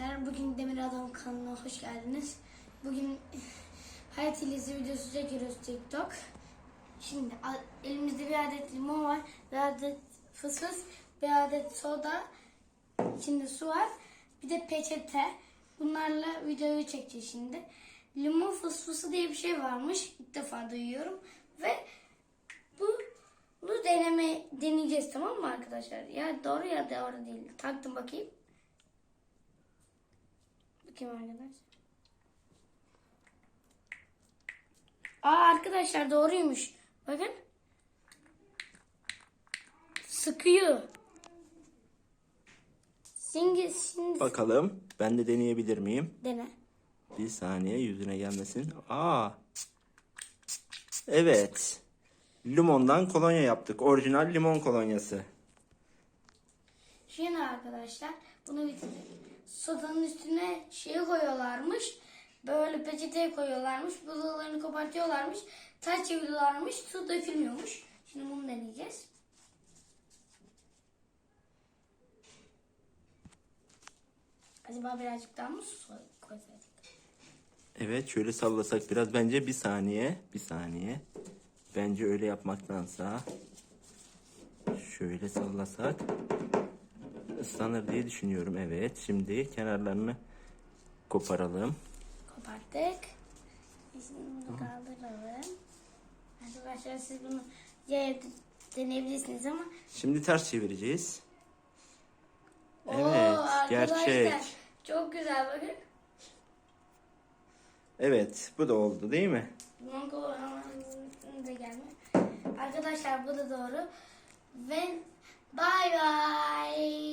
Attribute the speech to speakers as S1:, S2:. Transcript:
S1: Bugün Demir Adam kanalına hoş geldiniz. Bugün hayat hilesi videosu çekiyoruz TikTok. Şimdi elimizde bir adet limon var, bir adet fıs fıs, bir adet soda, içinde su var, bir de peçete. Bunlarla videoyu çekeceğiz şimdi. Limon fıs fısı diye bir şey varmış. İlk defa duyuyorum. Ve bu bunu deneme deneyeceğiz tamam mı arkadaşlar? Ya doğru ya doğru değil. Taktım bakayım. Bakayım arkadaşlar. Aa arkadaşlar doğruymuş. Bakın. Sıkıyor. Şimdi, şimdi
S2: Bakalım ben de deneyebilir miyim?
S1: dene.
S2: Bir saniye yüzüne gelmesin. Aa. Evet. Limondan kolonya yaptık. Orijinal limon kolonyası.
S1: Şimdi arkadaşlar bunu bitirdik. Sodanın üstüne şey koyuyorlarmış. Böyle peçeteye koyuyorlarmış. Buzalarını kopartıyorlarmış. Ters çeviriyorlarmış. Su dökülmüyormuş. Şimdi bunu deneyeceğiz. Acaba birazcık daha mı su koysaydık?
S2: Evet şöyle sallasak biraz bence bir saniye. Bir saniye. Bence öyle yapmaktansa şöyle sallasak ıslanır diye düşünüyorum. Evet şimdi kenarlarını koparalım.
S1: Koparttık. Şimdi bunu kaldıralım. Arkadaşlar siz bunu ya deneyebilirsiniz ama
S2: Şimdi ters çevireceğiz.
S1: Oo,
S2: Evet gerçek.
S1: Çok güzel bakın.
S2: Evet bu da oldu değil mi?
S1: Bunun kıvamı da gelme. Arkadaşlar bu da doğru. Ve bay bay.